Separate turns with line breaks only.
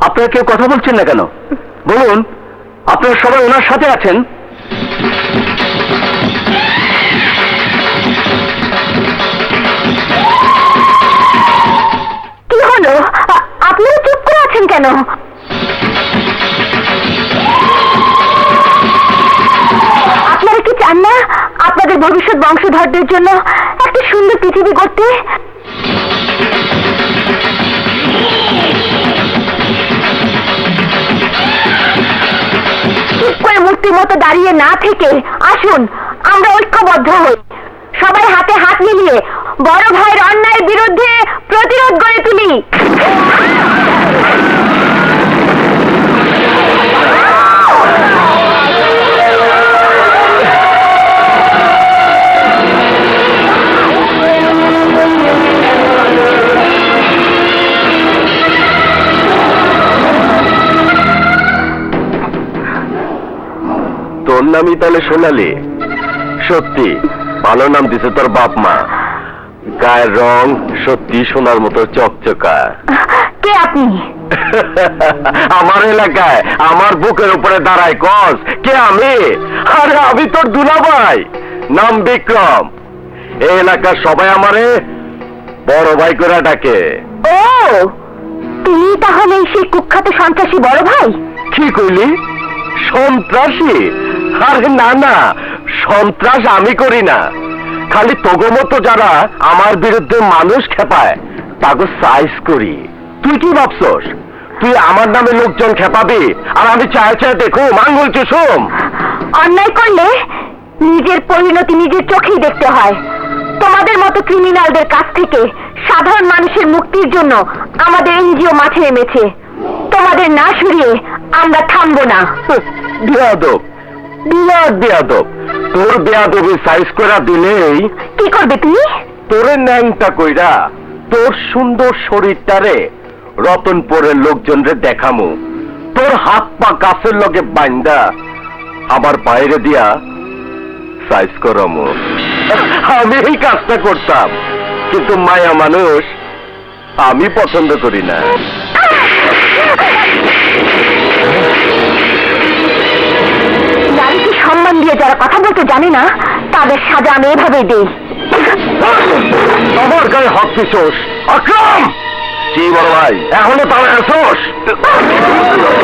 আপনারা কেউ কথা বলছেন না কেন? বলুন, আপনারা সবাই ওনার সাথে আছেন?
কি হলো? আপনারা চুপ করে আছেন কেন? আপনারা কি চান না আপনাদের ভবিষ্যৎ বংশধরদের জন্য একটা সুন্দর পৃথিবী করতে মতো দাঁড়িয়ে না থেকে আসুন, আমরা ঐক্যবদ্ধ হই। সবাই হাতে হাত মিলিয়ে বড় ভাইয়ের অন্যায়ের বিরুদ্ধে প্রতিরোধ গড়ে
তোর নামই তাহলে সোনালি। সত্যি ভালো নাম দিছে তোর বাপ মা। গায়ের রং সত্যি সোনার মতো চকচকা
কে আপনি?
আমার এলাকায় আমার বুকের উপরে দাঁড়ায় কস কে আমি? আরে আমি তোর দুলাভাই। নাম বিক্রম। এই এলাকার সবাই আমারে বড় ভাই করে ডাকে।
ও তুমি তাহলে সেই কুখ্যাত সন্ত্রাসী বড় ভাই?
কি কইলি? সন্ত্রাসী? আরে না না সন্ত্রাস আমি করি না খালি তোগো মতো যারা আমার বিরুদ্ধে মানুষ খেপায় তাকে সাইজ করি তুই কি ভাবছস তুই আমার নামে লোকজন খেপাবি আর আমি চায় চায় দেখো মাঙ্গল চুষুম
অন্যায় করলে নিজের পরিণতি নিজের চোখেই দেখতে হয় তোমাদের মতো ক্রিমিনালদের কাছ থেকে সাধারণ মানুষের মুক্তির জন্য আমাদের এনজিও মাঠে নেমেছে তোমাদের না সরিয়ে আমরা থামবো না
বেয়াদব বিরাট বেয়াদব। তোর বেয়াদবি সাইজ করা দিলেই
কি করবে তুমি
তোরে ন্যাংটা কইরা তোর সুন্দর শরীরটারে রতনপুরের লোকজনরে দেখামু। তোর হাত পা গাছের লগে বাইন্দা আমার বাইরে দিয়া সাইজ করামু। আমি এই কাজটা করতাম কিন্তু মায়া মানুষ আমি পছন্দ করি না।
জানে না তাদের সাজা আমি এভাবে দিই।
আমার গায়ে হক দিছোস? আক্রম কি বড় ভাই। এখনও তার আসোস